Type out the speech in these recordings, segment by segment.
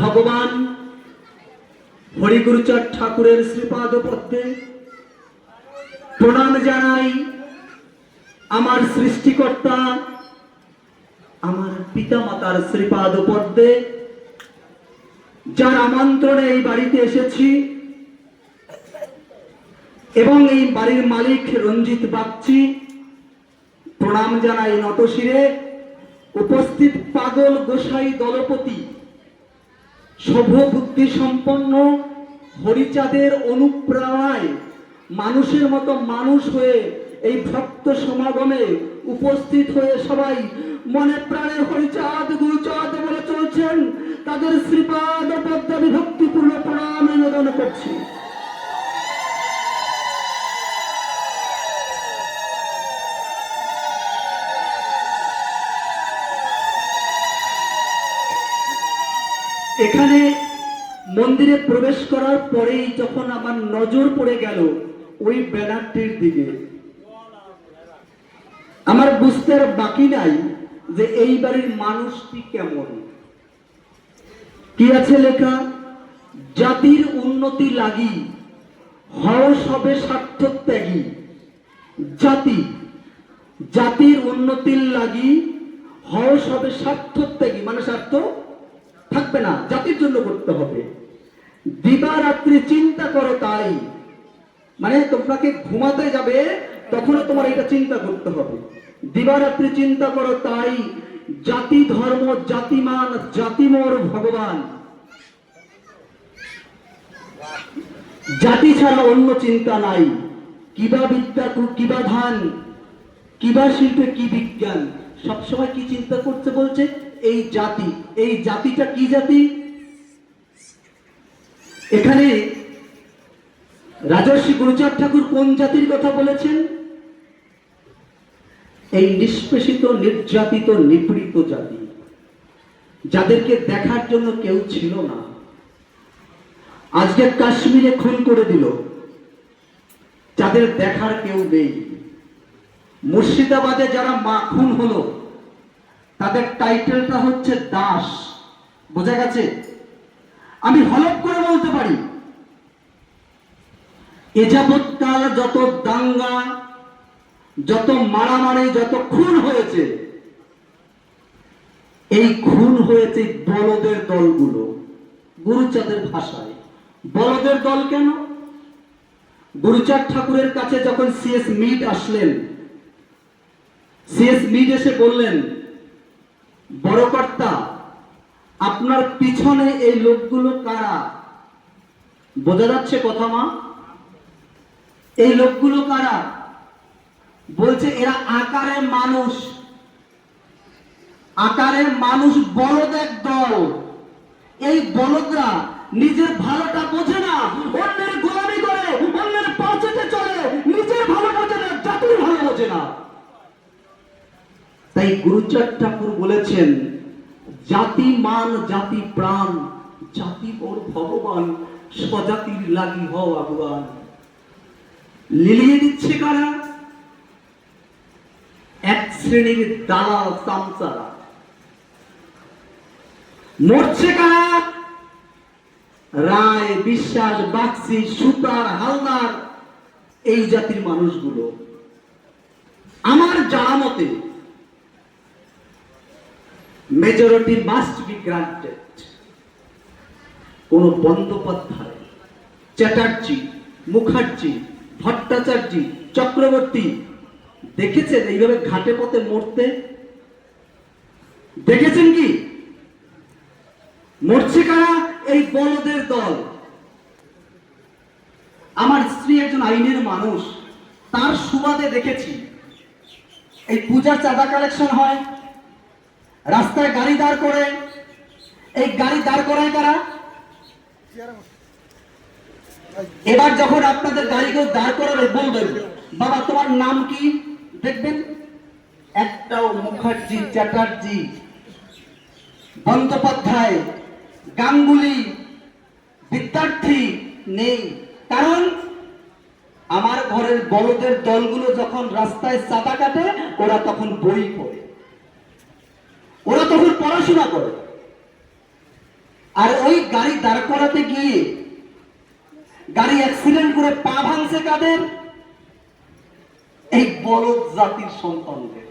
ভগবান হরিগুরুচাঁদ ঠাকুরের শ্রীপাদ পদ্মে প্রণাম জানাই আমার সৃষ্টিকর্তা, আমার পিতামাতার শ্রীপাদ পদ্মে যার আমন্ত্রণে এই বাড়িতে এসেছি এবং এই বাড়ির মালিক রঞ্জিত বাগচি। প্রণাম জানাই নতশিরে উপস্থিত পাগল গোসাই দলপতি বুদ্ধি সম্পন্ন হরিচাঁদের অনুপ্রেরণায় মানুষের মতো মানুষ হয়ে এই ভক্ত সমাগমে উপস্থিত হয়ে সবাই মনে প্রাণে হরিচাঁদ, গুরুচাঁদ বলে চলছেন। তাদের শ্রীপাদ পদ্মা বিভক্তিপূর্ণ প্রণাম নিবেদন করছি। মন্দিরে প্রবেশ করার পরেই যখন আমার নজর পড়ে গেল, ওই ব্যানারটির দিকে। আমার বুঝতে আর বাকি নাই যে এই বাড়ির মানুষটি কেমন। কি আছে লেখা? জাতির উন্নতি লাগি, হও সবে সার্থক ত্যাগী। জাতি, জাতির উন্নতির লাগি, হও সবে সার্থক ত্যাগী। মানে স্বার্থ থাকবে না, জাতির জন্য করতে হবে। দিবারাত্রি চিন্তা করো তাই। মানে তোমাকে ঘুমাতে যাবে, তখনও তোমার এটা চিন্তা করতে হবে। দিবারাত্রি চিন্তা করো তাই। জাতি ধর্ম, জাতিমান ভগবান। জাতি ছাড়া অন্য চিন্তা নাই। কিবা বিদ্যা কিবা ধান কিবা শিল্পে কি বিজ্ঞান। সবসময় কি চিন্তা করতে বলছে? এই জাতি। এই জাতিটা কি জাতি? এখানে রাজর্ষি গুরুচাঁদ ঠাকুর কোন জাতির কথা বলেছেন? এই নিষ্পেষিত, নির্যাতিত, নিপীড়িত জাতি। যাদেরকে দেখার জন্য কেউ ছিল না। আজকে কাশ্মীরে খুন করে দিল। যাদের দেখার কেউ নেই। মুর্শিদাবাদে যারা মা খুন হলো, তাদের টাইটেলটা হচ্ছে দাস। বোঝা গেছে? আমি হলপ করে বলতে পারি। এ যাবৎকাল যত দাঙ্গা, যত মারামারি, যত খুন হয়েছে, এই খুন হয়েছে বলদের দলগুলো। গুরুচাঁদের ভাষায়। বলদের দল কেন? গুরুচাঁদ ঠাকুরের কাছে যখন সিএস মিট আসলেন সিএস মিট এসে বললেন, বড় কর্তা আপনার পিছনে এই লোকগুলো কারা? বোঝা যাচ্ছে কথা, মা? এই লোকগুলো কারা? বলছে এরা আকারে মানুষ। আকারে মানুষ বলদ এক দল। এই বলদরা নিজের ভালোটা বোঝে না, অন্যের গোলামি করে, অন্যের পাঁচেতে চলে, নিজের ভালো বোঝে না, জাতির ভালো বোঝে না। তাই গুরুচার ঠাকুর বলেছেন জাতি মান, জাতি প্রাণ, জাতি ওর ভগবান, স্বজাতির লাগি হও আগুয়ান। লিলিয়ে দিচ্ছে কারা? এক শ্রেণির দালাল সামসারা মরছে কারা? রায়, বিশ্বাস, বাক্সি, সুতার, হালদার, এই জাতির মানুষগুলো। আমার জানা মতে মেজরিটি মাস্ট বি গ্রান্টেড কোন বন্দ্যোপাধ্যায়, চ্যাটার্জি, মুখার্জি, ভট্টাচার্য, চক্রবর্তী দেখেছেন এইভাবে ঘাটে পথে মরতে? দেখেছেন কি? মরছে কারা? এই বলদের দল। আমার স্ত্রী একজন আইনের মানুষ, তার সুবাদে দেখেছি। এই পূজার চাঁদা কালেকশন হয়। রাস্তায় গাড়ি দাঁড় করে। এই গাড়ি দাঁড় করায় তারা এবার যখন আপনাদের গাড়িকে দাঁড় করাবে, বলবেন, বাবা, তোমার নাম কি? দেখবেন, একটাও মুখার্জি, চ্যাটার্জি, বন্দ্যোপাধ্যায়, গাঙ্গুলি, বিদ্যার্থী নেই। কারণ, আমার ঘরের বড়দের দলগুলো যখন রাস্তায় চাঁদা কাটে, ওরা তখন বই পড়ে। ওরা তখন পড়াশোনা করে। আর ওই গাড়ি দাঁড় করাতে গিয়ে গাড়ি অ্যাক্সিডেন্ট করে পা ভাঙছে কাদের? এই বলদ জাতির সন্তানদের।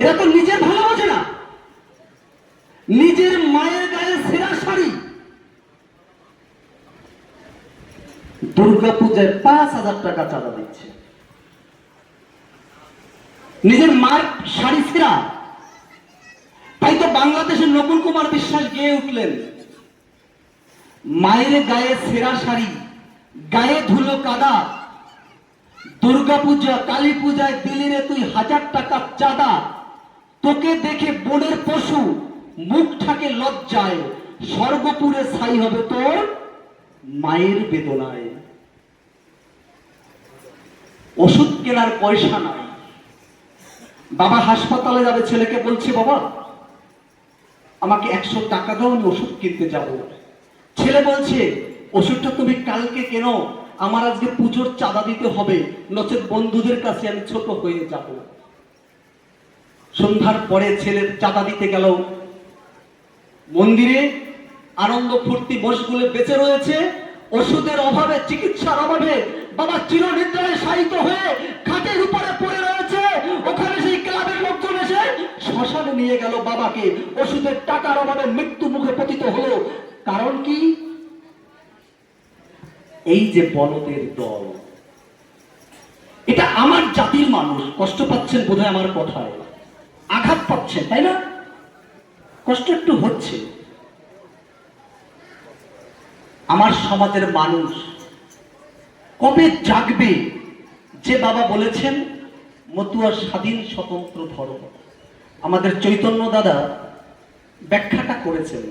এরা তো নিজের ভালোবাসে না। নিজের মায়ের গায়ে সেরা শাড়ি। দুর্গা পূজায় পাঁচ হাজার টাকা চাঁদা দিচ্ছে। নিজের মায়ের শাড়ি ছেঁড়া তাই বাংলাদেশের নকুল কুমার বিশ্বাস গেয়ে উঠলেন। মায়ের গায়ে সেরা শাড়ি, গায়ে ধুলো কাদা দুর্গা পূজা কালী পূজায় দিলি রে তুই হাজার টাকা চাঁদা। তোকে দেখে বনের পশু মুখ ঠাকে লজ্জায়, স্বর্গপুরে ছাই হবে তোর মায়ের বেদনায়। ওষুধ কেনার পয়সা নাই। বাবা হাসপাতালে যাবে, ছেলেকে বলছে, বাবা আমাকে একশো টাকা দাও, আমি ওষুধ কিনতে যাব। ছেলে বলছে, ওষুধটা তুমি কালকে কেন? আমার আজকে পুজোর চাঁদা দিতে হবে, নচেত বন্ধুদের কাছে আমি ছোট হয়ে যাব। সন্ধ্যার পরে ছেলের চাঁদা দিতে গেল। মন্দিরে আনন্দ ফুর্তি বসগুলো বেঁচে রয়েছে। ওষুধের অভাবে, চিকিৎসার অভাবে বাবা চিরনিদ্রায় শায়িত হয়ে নিয়ে গেল বাবাকে। ওষুধের টাকার অভাবে মৃত্যু মুখে পতিত হলো। কারণ কি? এই যে বলদের দল, এটা আমার জাতির মানুষ। কষ্ট পাচ্ছেন বোধহয় আমার কথায়। আঘাত পাচ্ছেন, তাই না? কষ্ট একটু হচ্ছে। আমার সমাজের মানুষ কবে জাগবে? যে বাবা বলেছেন, মতুয়া স্বাধীন স্বতন্ত্র ধর্ম। আমাদের চৈতন্য দাদা ব্যাখ্যাটা করেছেন।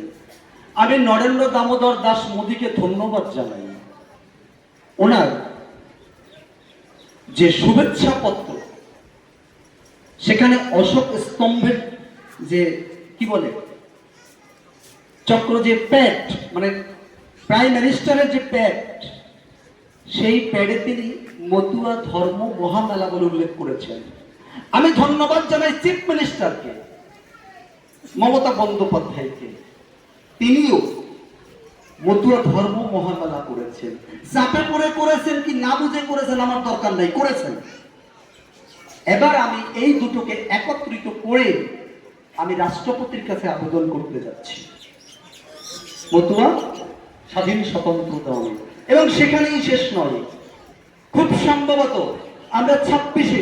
আমি নরেন্দ্র দামোদর দাস মোদীকে ধন্যবাদ জানাই। ওনার যে শুভেচ্ছা পত্র সেখানে অশোক স্তম্ভের যে, কি বলে, চক্র যে প্যাড মানে প্রাইম মিনিস্টারের যে প্যাড, সেই প্যাডে তিনি মতুয়া ধর্ম মহামেলা বলে উল্লেখ করেছেন। আমি ধন্যবাদ জানাই চিফ মিনিস্টারকে, মমতা বন্দ্যোপাধ্যায়কে। তিনিও মতুয়া ধর্ম মহামেলা করেছেন। চাপে পড়ে করেছেন কি না বুঝে করেছেন আমার দরকার নাই, করেছেন। এবার আমি এই দুটোকে একত্রিত করে আমি রাষ্ট্রপতির কাছে আবেদন করতে যাচ্ছি। মতুয়া স্বাধীন স্বতন্ত্র দল এবং সেখানেই শেষ নয়। খুব সম্ভবত আমরা ছাব্বিশে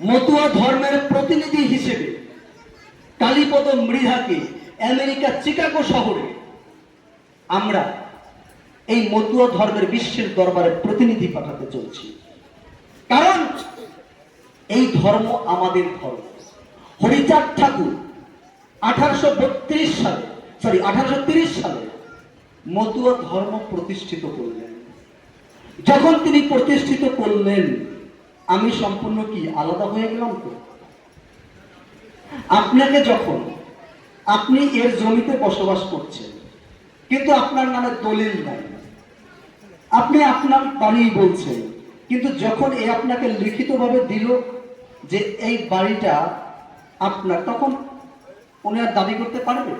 মতুয়া ধর্মের প্রতিনিধি হিসেবে কালীপদ মৃধাকে আমেরিকা চিকাগো শহরে আমরা এই মতুয়া ধর্মের বিশ্বের দরবারে প্রতিনিধি পাঠাতে চলছি। কারণ এই ধর্ম আমাদের ধর্ম। হরিচাঁদ ঠাকুর আঠারোশো বত্রিশ সালে সরি আঠারোশো তিরিশ সালে মতুয়া ধর্ম প্রতিষ্ঠিত করলেন। যখন তিনি প্রতিষ্ঠিত করলেন আমি সম্পূর্ণ কি আলাদা হয়ে গেলাম তো? আপনাকে যখন আপনি এর জমিতে বসবাস করছেন, কিন্তু আপনার নামে দলিল নাই। আপনি আপনার বাড়ি বলছেন, কিন্তু যখন এ আপনাকে লিখিতভাবে দিল যে এই বাড়িটা আপনার, তখন উনি আর দাবি করতে পারবে?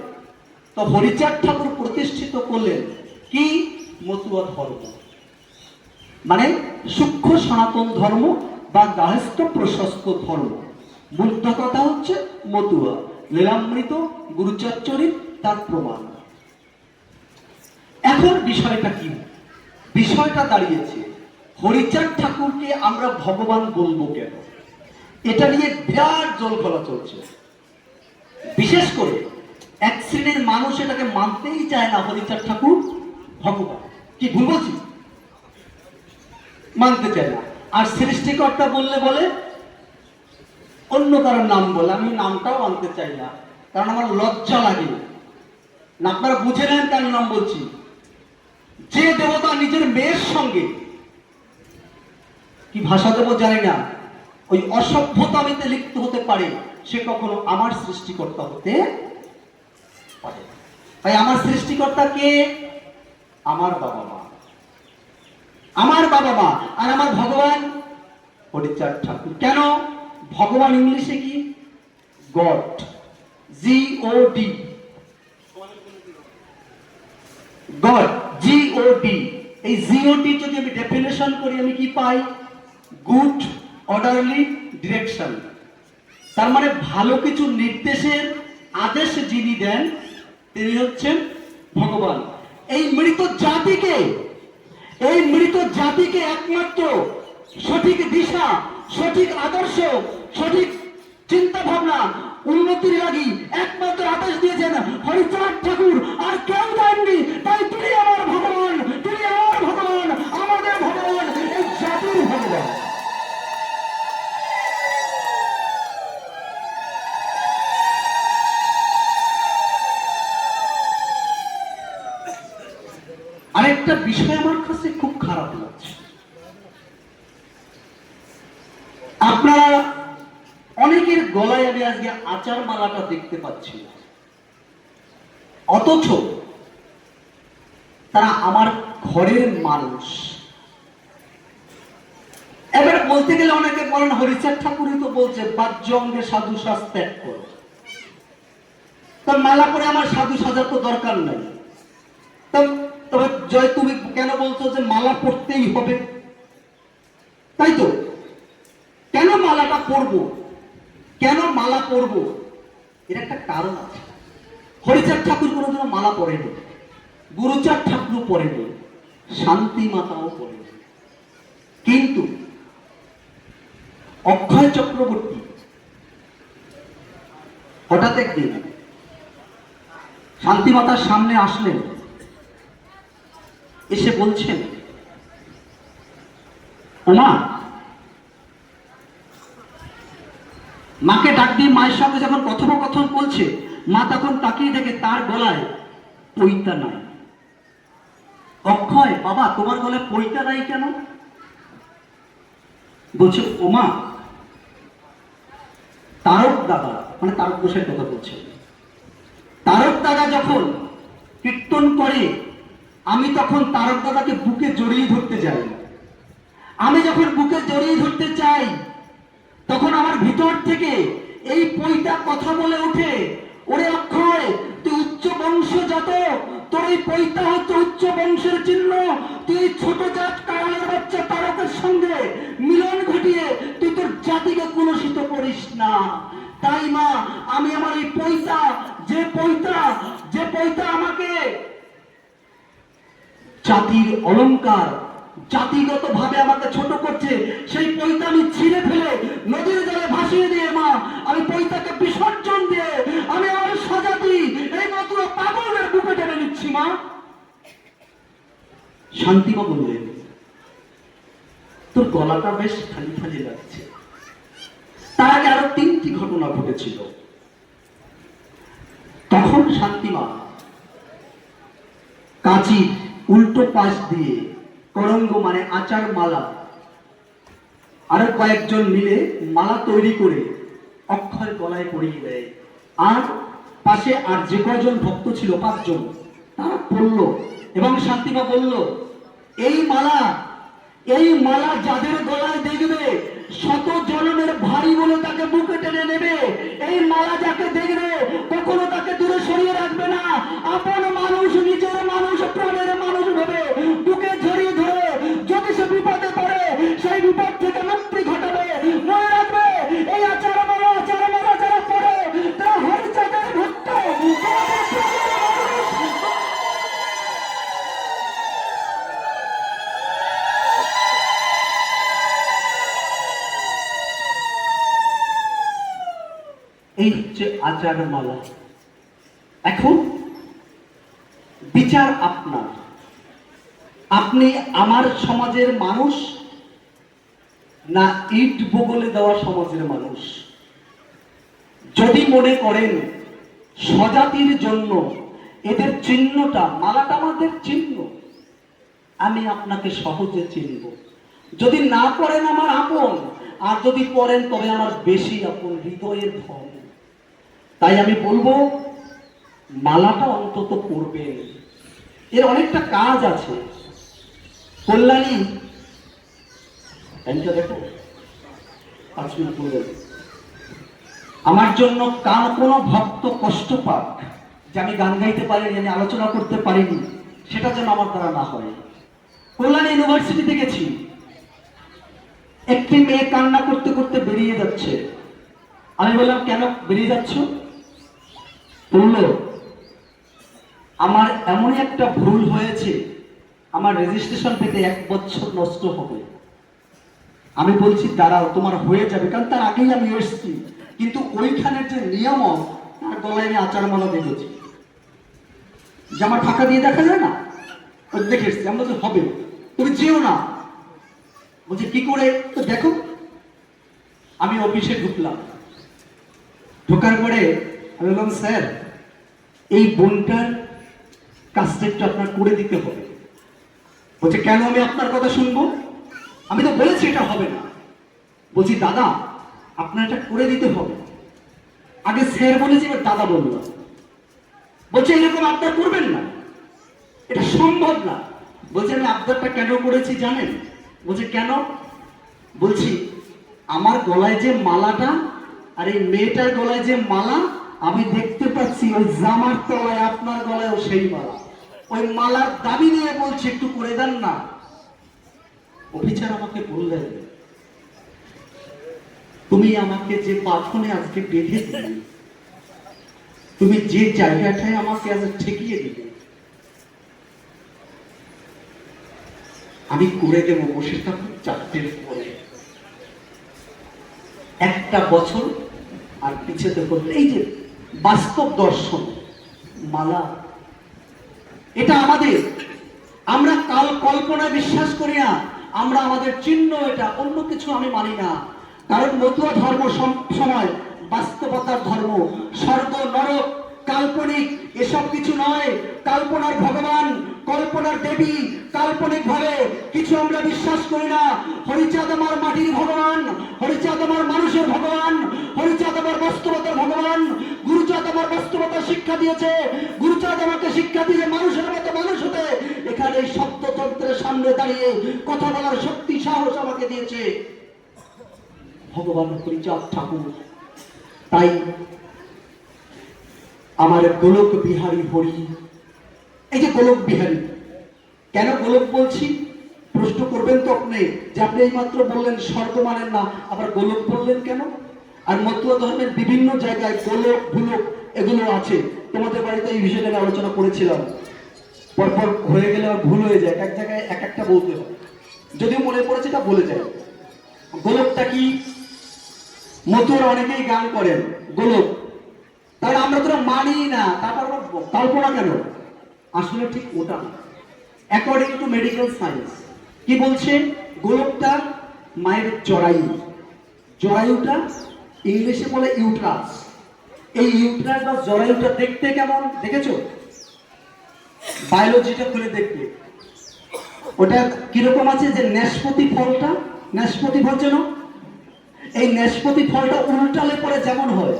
তো হরিচাঁদ ঠাকুর প্রতিষ্ঠিত করলেন কি? মতুয়া ধর্ম। মানে সূক্ষ্ম সনাতন ধর্ম বা গাহস্থ প্রশস্ত ধর্ম মুদ্রা কথা হচ্ছে মতুয়া লীলামৃত গুরুচাচরিত তার প্রমাণ। এখন বিষয়টা কি? বিষয়টা দাঁড়িয়েছে, হরিচাঁদ ঠাকুরকে আমরা ভগবান বলব কেন? এটা নিয়ে বিরাট জল খোলা চলছে। বিশেষ করে এক শ্রেণির মানুষ এটাকে মানতেই চায় না, হরিচাঁদ ঠাকুর, ভগবান। কি ভুল বলছি? মানতে চায় না। আর সৃষ্টিকর্তা বললে বলে? অন্য কারোর নাম বলে। আমি নামটাও আনতে চাই না। কারণ আমার লজ্জা লাগে না। আপনারা বুঝে নেন কার নাম বলছি। যে দেবতা নিজের মেয়ের সঙ্গে, কি ভাষা দেবো জানি না, ওই অসভ্যতামিতে লিপ্ত হতে পারে, সে কখনো আমার সৃষ্টিকর্তা হতে পারে তাই আমার সৃষ্টিকর্তা কে? আমার বাবা মা। আমার বাবা মা আর আমার ভগবান হরিচাঁদ ঠাকুর। কেন? ভগবান ইংলিশে কি? God. G O D God G O D এই জিওটি যদি আমি ডেফিনেশন করি, আমি কি পাই? গুড অর্ডারলি ডিরেকশন তার মানে ভালো কিছু নির্দেশের আদেশ যিনি দেন, তিনি হচ্ছেন ভগবান। এই মৃত জাতিকে এই মৃত জাতিকে একমাত্র সঠিক দিশা, সঠিক আদর্শ, সঠিক চিন্তা ভাবনা উন্নতির লাগি একমাত্র আদেশ দিয়েছেন হরিচাঁদ ঠাকুর। আর কেউ দেননি, তাই তিনি আচার মালাটা দেখতে পাচ্ছি। অথচ তারা আমার ঘরের মানুষ। এবার বলতে গেলে অনেকে বলেন, হরিচাঁদ ঠাকুরই তো বলছে বাহ্য অঙ্গে সাধু সাজ ত্যাগ করো। তো মালা করে আমার সাধু সাজার তো দরকার নাই। তবে জয় তুমি কেন বলছো যে মালা পড়তেই হবে? তাই তো? কেন মালাটা পরবো? কেন মালা পরবো? এর একটা কারণ আছে। হরিচাঁদ ঠাকুর কোনোদিনও মালা পরেনি গুরুচাঁদ ঠাকুর পরেনি শান্তি মাতাও পরেনি কিন্তু অক্ষয় চক্রবর্তী হঠাৎ একদিন শান্তি মাতার সামনে আসলেন। এসে বলছেন, ওমা মাকে ডাক দিয়ে মায়ের সঙ্গে যখন কথোপকথন বলছে, মা তখন তাকিয়ে দেখে তার গলায় পৈতা নাই। অক্ষয়, বাবা, তোমার গলায় পৈতা নাই কেন? বলছে ওমা তারক দাদা মানে তারক গোসের কথা বলছে। তারক দাদা যখন কীর্তন করে, আমি তখন তারক দাদাকে বুকে জড়িয়ে ধরতে যাই। আমি যখন বুকে জড়িয়ে ধরতে চাই তখন আমার ভিতর থেকে এই পইটা কথা বলে ওঠে, ওরে অক্ষয়, তুই উচ্চ বংশজাত তোর এই পইতা হচ্ছে উচ্চ বংশের চিহ্ন। তুই ছোট জাত কারণের বাচ্চা তারকের সঙ্গে মিলন ঘটিয়ে তুই তোর জাতিকে কলুষিত করিস না। তাই মা, আমি আমার এই পইতা যে পইতা যে পইতা আমাকে জাতির অলংকার জাতিগত ভাবে আমাকে ছোট করছে, সেই পৈতা আমি ছিঁড়ে ফেলে নদীর জলে ভাসিয়ে দিয়ে, মা, আমি পৈতাকে বিসর্জন দিয়ে আমি আমার স্বজাতি এই মতো পাগলের বুকে টেনে নিচ্ছি, মা। শান্তিমা বললেন তোর গলাটা বেশ খালি খালি লাগছে। তার আগে আরও তিনটি ঘটনা ঘটেছিল। তখন শান্তিমা কাঁচি উল্টো পাশ দিয়ে করঙ্গ মানে আচার মালা। আরও কয়েকজন মিলে মালা তৈরি করে অক্ষয় গলায় পরিয়ে দেয়। আর পাশে আর যে কয়জন ভক্ত ছিল, পাঁচজন, তারা পড়ল এবং শান্তিমা বলল, এই মালা এই মালা যাদের গলায় দেখবে, শত জনমের ভারী বলে তাকে বুকে টেনে নেবে। এই মালা যাকে দেখবে, কখনো তাকে দূরে সরিয়ে রাখবে না। আপন মানুষ, নিজের মানুষ, প্রাণের মানুষ ভেবে। হচ্ছে মালা। এখন, বিচার আপনার। আপনি আমার সমাজের মানুষ না ইট বগলে দেওয়া সমাজের মানুষ? যদি মনে করেন স্বজাতির জন্য এদের চিহ্নটা, মালাটা আমাদের চিহ্ন, আমি আপনাকে সহজে চিনব। যদি না করেন আমার আপন, আর যদি পড়েন তবে আমার বেশি আপন, হৃদয়ের ধন তাই আমি বলব, মালাটা অন্তত পড়বেন এর অনেকটা কাজ আছে। কল্যাণী টাইমটা দেখো, পাঁচ মিনিট পড়বে আমার জন্য কার কোনো ভক্ত কষ্ট পাক, যে আমি গান গাইতে পারিনি, আমি আলোচনা করতে পারিনি, সেটা যেন আমার দ্বারা না হয়। কল্যাণী ইউনিভার্সিটিতে গেছি। একটি মেয়ে কান্না করতে করতে বেরিয়ে যাচ্ছে। আমি বললাম, কেন বেরিয়ে যাচ্ছ? বলল আমার এমনই একটা ভুল হয়েছে, আমার রেজিস্ট্রেশন পেতে এক বছর নষ্ট হবে। আমি বলছি, দাঁড়াও, তোমার হয়ে যাবে। কারণ তার আগেই আমি এসেছি। কিন্তু ওইখানের যে নিয়ম তার গলায় আমি আচার মালা দেখেছি। যে আমার ফাঁকা দিয়ে দেখা যায় না? দেখে এসছি। আমি বলছি, হবে। তুমি যেও না। বলছি, কি করে? তো দেখো। আমি অফিসে ঢুকলাম। ঢোকার পরে আমি বললাম, স্যার, এই বোনটার কাজটা একটু আপনার করে দিতে হবে। বলছে, কেন আমি আপনার কথা শুনব? আমি তো বলেছি এটা হবে না। বলছি, দাদা, আপনার এটা করে দিতে হবে। আগে স্যার বলেছি, এবার দাদা বলল। বলছে, এরকম আবদার করবেন না। এটা সম্ভব না। বলছে, আমি আবদারটা কেন করেছি জানেন? বলছে, কেন? বলছি, আমার গলায় যে মালাটা আর এই মেয়েটার গলায় যে মালা আমি দেখতে পাচ্ছি ওই জামার তলায় আপনার গলায়ও সেই মালা। ওই মালার দাবি নিয়ে বলছে, একটু করে দেন না। অফিসার আমাকে বললেন তুমি আমাকে যে পাথনে আজকে বেঁধে দিলে, তুমি যে জায়গাটায় আমাকে আজ ঠেকিয়ে দিলে, আমি করে দেবো বসে থাকুন চারটের পরে। একটা বছর আর পিছিয়ে দেখো এই যে বাস্তব দর্শন, মালা। এটা আমাদের। আমরা কাল কল্পনায় বিশ্বাস করি না, আমরা আমাদের চিহ্ন এটা, অন্য কিছু আমি মানি না। কারণ মতুয়া ধর্ম সম- সময় বাস্তবতার ধর্ম, স্বর্গ, নরক, কাল্পনিক, এসব কিছু নয়। কাল্পনার ভগবান, কল্পনার দেবী কাল্পনিক ভাবে কিছু আমরা বিশ্বাস করি না। হরিচাঁদ আমার মাটির ভগবান, হরিচাঁদ আমার মানুষের ভগবান, হরিচাঁদ আমার বাস্তবতার ভগবান, গুরুচাঁদ আমার বাস্তবতা শিক্ষা দিয়েছে। গুরুচাঁদ আমাকে শিক্ষা দিয়ে মানুষের মতো মানুষ হতে এখানে এই শব্দতন্ত্রের সামনে দাঁড়িয়ে কথা বলার শক্তি, সাহস আমাকে দিয়েছে। ভগবান হরিচাঁদ ঠাকুর, তাই আমার গোলক বিহারী হরি, এই যে গোলক বিহারী কেন গোলক বলছি? প্রশ্ন করবেন তো আপনি, যে আপনি এই মাত্র বললেন স্বর্গ মানেন না আবার গোলক বললেন কেন? আর মতুয়া ধর্মের বিভিন্ন জায়গায় গোলক ভুলক এগুলো আছে। তোমাদের বাড়িতে এই বিষয়টা আলোচনা করেছিলাম। পরপর হয়ে গেলে আর ভুল হয়ে যায়। এক জায়গায় এক একটা বলতে হয়। যদিও মনে পড়েছে এটা বলে যায়। গোলকটা কি? মতুয়ারা অনেকেই গান করেন, গোলক। তাহলে আমরা তো মানি না। তারপর কল্পনা কেন? আসলে ঠিক ওটা অ্যাকর্ডিং টু মেডিকেল সায়েন্স কি বলছে? গোলকটা মায়ের জরায়ু জরায়ুটা ইংলিশে বলে ইউট্রাস। এই ইউট্রাস বা জরায়ুটা দেখতে কেমন? দেখেছ? বায়োলজিটা খুলে দেখবে ওটা কীরকম আছে যে ন্যাসপতি ফলটা? ন্যাসপতি ফল যেন? এই ন্যাসপতি ফলটা উল্টালে পরে যেমন হয়।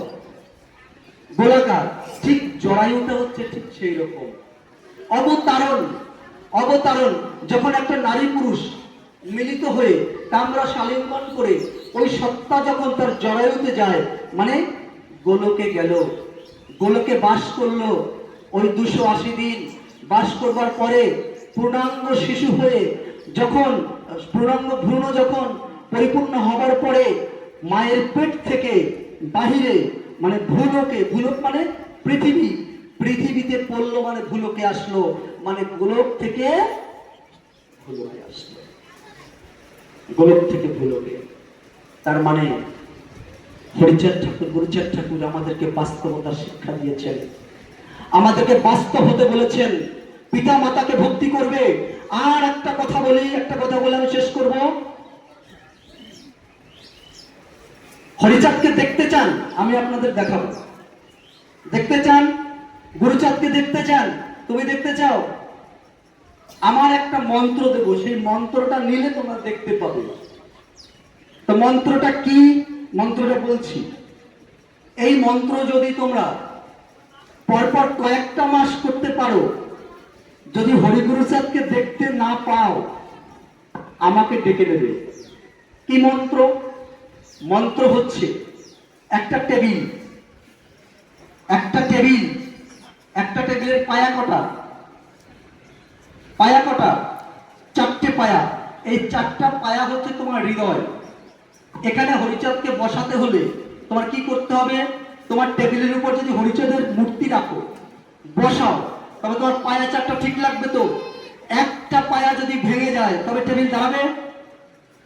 গোলাকার। ঠিক জরায়ুটা হচ্ছে ঠিক সেই রকম। অবতারণ। অবতারণ, যখন একটা নারী পুরুষ মিলিত হয়ে কামরা শালিঙ্গন করে, ওই সত্তা যখন তার জরায়ুতে যায় মানে গোলকে গেল, গোলকে বাস করল, ওই দুশো আশি দিন বাস করবার পরে পূর্ণাঙ্গ শিশু হয়ে যখন, পূর্ণাঙ্গ ভ্রূণ যখন পরিপূর্ণ হবার পরে মায়ের পেট থেকে বাহিরে মানে ভূলোকে ভূলোক মানে পৃথিবী, পৃথিবীতে পড়ল মানে ভূলোকে আসলো মানে গোলক থেকে ভূলোকে আসলো। গোলক থেকে ভূলোকে। তার মানে হরিচাঁদ ঠাকুর, গুরুচাঁদ ঠাকুর আমাদেরকে বাস্তবতার শিক্ষা দিয়েছেন। আমাদেরকে বাস্তব হতে বলেছেন। পিতা মাতাকে ভক্তি করবে। আর একটা কথা বলি, একটা কথা বলে আমি শেষ করব। হরিচাঁদকে দেখতে চান, আমি আপনাদের দেখাবো। দেখতে চান, গুরুচাঁদকে দেখতে চান তুমি দেখতে চাও? আমার একটা মন্ত্র দেবো, সেই মন্ত্রটা নিলে তোমরা দেখতে পাবে। তো মন্ত্রটা কি? মন্ত্রটা বলছি। এই মন্ত্র যদি তোমরা পরপর কয়েকটা মাস করতে পারো, যদি হরিগুরু চাঁদকে দেখতে না পাও, আমাকে ডেকে দেবে কি মন্ত্র? মন্ত্র হচ্ছে একটা টেবিল। একটা টেবিল একটা টেবিলের পায়া কটা? পায়া কটা? চারটে পায়া। এই চারটা পায়া হচ্ছে তোমার হৃদয়। এখানে হরিচাঁদকে বসাতে হলে তোমার কি করতে হবে? তোমার টেবিলের উপর যদি হরিচাঁদের মূর্তি রাখো, বসাও, তবে তোমার পায়া চারটা ঠিক লাগবে তো? একটা পায়া যদি ভেঙে যায়, তবে টেবিল দাঁড়াবে?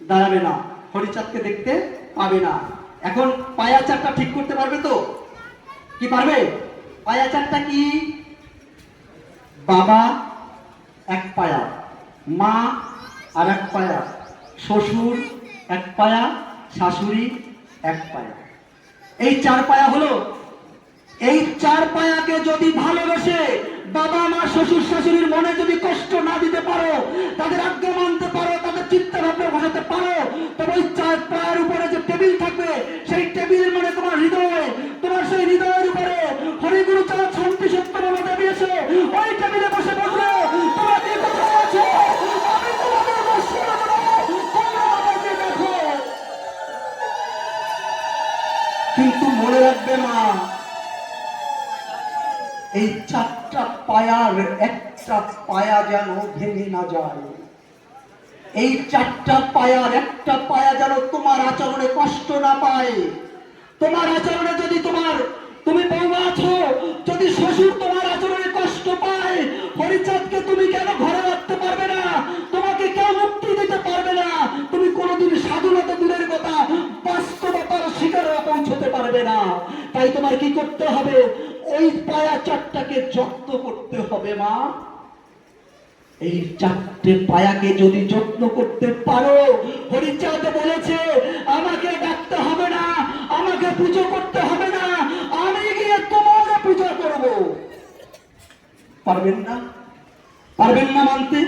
দাঁড়াবে না। হরিচাঁদকে দেখতে পাবে না। এখন পায়া চারটা ঠিক করতে পারবে তো? কি পারবে? পায়া চারটা কি? বাবা, এক পায়া। মা, আর এক পায়া। শ্বশুর, এক পায়া। শাশুড়ি, এক পায়া। এই চার পায়া হলো। এই চার পায়াকে যদি ভালোবেসে বাবা, মা, শ্বশুর, শাশুড়ির মনে যদি কষ্ট না দিতে পারো, তাদের আজ্ঞা মানতে পারো, তাদের চিন্তা ভাবনা বোঝাতে পারো, তবে ওই চার পায়ের উপরে এই চারটা পায়ার, একটা পায়া যেন ভেঙে না যায়। এই চারটা পায়ার, একটা পায়া যেন তোমার আচরণে কষ্ট না পায়। তোমার আচরণে যদি তোমার, তুমি বৌমা আছো, যদি শ্বশুর তোমার আচরণে কষ্ট পায় হরিচাঁদকে তুমি কেন ঘরে রাখতে পারবে না? তোমাকে কেউ মুক্তি দিতে পারবে না। তুমি কোনোদিন স্বাধীনতা দূরের কথা বাস্তবতার শিকারে পৌঁছতে পারবে না। তাই তোমার কি করতে হবে? ওই পায়া চারটাকে যত্ন করতে হবে, মা। এই চারটে পায়াকে যদি যত্ন করতে পারো, হরিচাঁদ বলেছে, আমাকে ডাকতে হবে না, আমাকে পুজো করতে হবে না, আমি গিয়ে তোমার পূজা করব। পারবেন না? পারবেন না মানতে?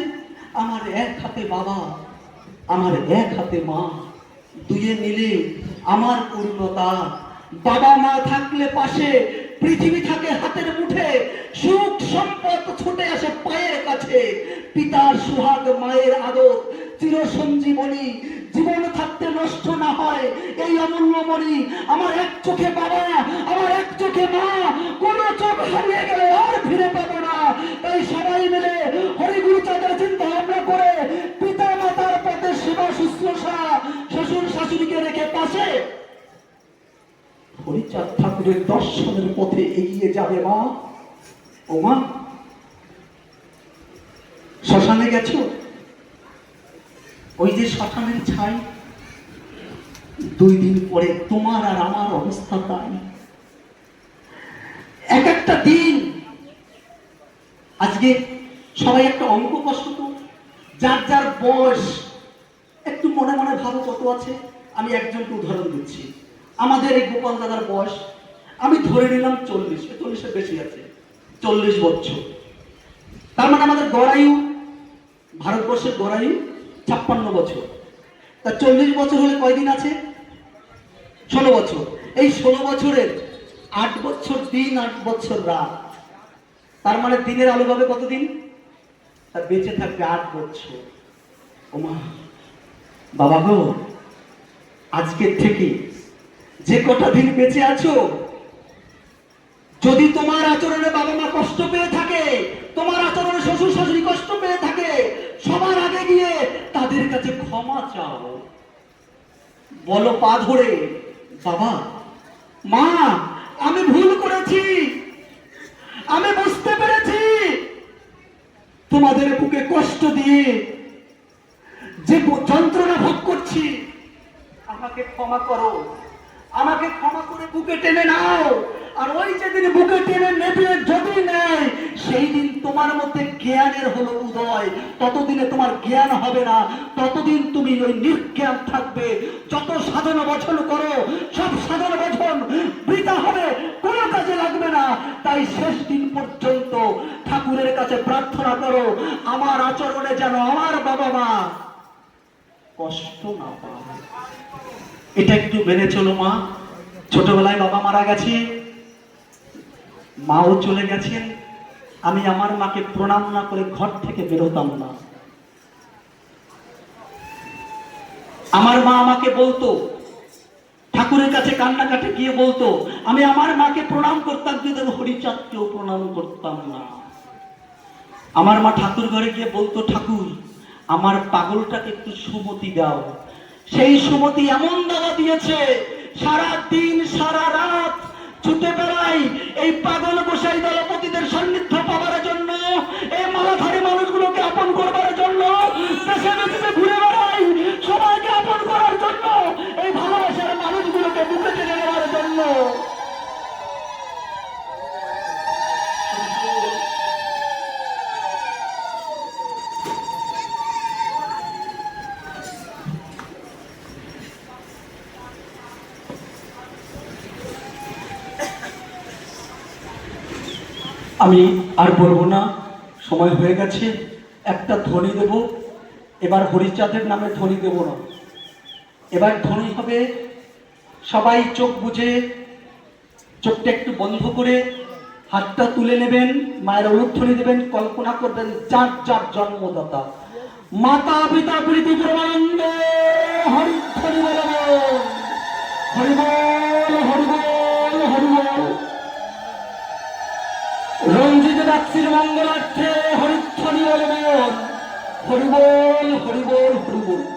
আমার এক হাতে বাবা, আমার এক হাতে মা, দুয়ে মিলে আমার পূর্ণতা। বাবা মা থাকলে পাশে পৃথিবী থাকে হাতের মুঠে, সুখ সম্পদ ছুটে আসে পায়ের কাছে। পিতার সুহাগ, মায়ের আদর চির সঞ্জীবনী জীবন থাকতে নষ্ট না হয়। এই অমূল্য মণি আমার এক চোখে বাবা, আমার এক চোখে মা, কোন চোখ হারিয়ে গেলে আর ফিরে পাবো না। তাই সবাই মিলে হরিগুরু চাঁদের চিন্তা ভাবনা করে পিতা মাতার পথে সেবা শুশ্রূষা শ্বশুর শাশুড়িকে রেখে পাশে হরিচাঁদ ঠাকুরের দর্শনের পথে এগিয়ে যাবে মা। ও মা, শ্মশানে গেছো? ওই যে শ্মশানের ছাই, দুই দিন পরে তোমার আর আমার অবস্থা তাই। এক একটা দিন, আজকে সবাই একটা অঙ্ক কষ্ট যার যার বয়স, একটু মনে মনে ভালো কত আছে। আমি একজনকে উদাহরণ দিচ্ছি। আমাদের এই গোপাল দাদার বয়স, আমি ধরে নিলাম চল্লিশ চল্লিশের বেশি আছে, চল্লিশ বছর। তার মানে আমাদের গড়ায়ু ভারতবর্ষের গড়ায়ু ছাপ্পান্ন বছর। তা চল্লিশ বছর হলে কয়দিন আছে? ষোলো বছর। এই ষোলো বছরের আট বছর দিন, আট বছর রাত। তার মানে দিনের আলো পাবে কতদিন? তার বেঁচে থাকবে আট বছর। ওমা, বাবা গো, আজকের থেকে যে কটা দিন বেঁচে আছো? যদি তোমার আচরণে বাবা মা কষ্ট পেয়ে থাকে, তোমার আচরণে শ্বশুর শাশুড়ি কষ্ট পেয়ে থাকে, সবার আগে গিয়ে তাদের কাছে ক্ষমা চাও। বলো পা ধরে, বাবা, মা, আমি ভুল করেছি। আমি বুঝতে পেরেছি। তোমাদের বুকে কষ্ট দিয়ে যে যন্ত্রণা ভোগ করছি, আমাকে ক্ষমা করো। আমাকে ক্ষমা করে বুকে টেনে নাও। আর ওই যেদিন বুকে টেনে নেবে যদি নেয়, সেই দিন তোমার মধ্যে জ্ঞানের হলো উদয়। ততদিনে তোমার জ্ঞান হবে না। ততদিন তুমি ওই নির্জ্ঞান থাকবে। যত সাধন বচন করো, সব সাধন বচন বৃথা হবে, কোনো কাজে লাগবে না। তাই শেষ দিন পর্যন্ত ঠাকুরের কাছে প্রার্থনা করো, আমার আচরণে যেন আমার বাবা মা কষ্ট না পায়। এটা একটু মেনে চলো মা। ছোটবেলায় বাবা মারা গেছে। মাও চলে গেছেন আমি আমার মাকে প্রণাম না করে ঘর থেকে বেরোতাম না। আমার মা আমাকে বলতো, ঠাকুরের কাছে কান্নাকাটে গিয়ে বলতো, আমি আমার মাকে প্রণাম করতাম আমি হরিচাঁদকেও প্রণাম করতাম না। আমার মা ঠাকুর ঘরে গিয়ে বলতো, ঠাকুর, আমার পাগলটাকে একটু সুমতি দাও। সেই সুমতি এমন দাবা দিয়েছে সারা দিন সারা রাত ছুটে বেড়াই এই পাগল গোসাই দলপতিদের সান্নিধ্য পাওয়ার জন্য, এই মালাধারী মানুষগুলোকে আপন করবার জন্য, দেশে দেশে ঘুরে বেড়াই, সবাইকে আপন করার জন্য, এই ভালোবাসার মানুষগুলোকে বুকে টেনে নেওয়ার জন্য। আমি আর বলব না, সময় হয়ে গেছে, একটা ধ্বনি দেব। এবার হরিচাঁদের নামে ধ্বনি দেব না। এবার ধ্বনি হবে, সবাই চোখ বুঝে, চোখটা একটু বন্ধ করে, হাতটা তুলে নেবেন, মায়ের অনুধ্বনি দেবেন, কল্পনা করবেন যার যার জন্মদাতা। মাতা পিতা প্রীতি প্রমানন্দ হরিধ্বনি হরিবল দাক্ষির মঙ্গলার্থে হরিধ্বনি বলবেন হরিবল হরিবল হরিবল।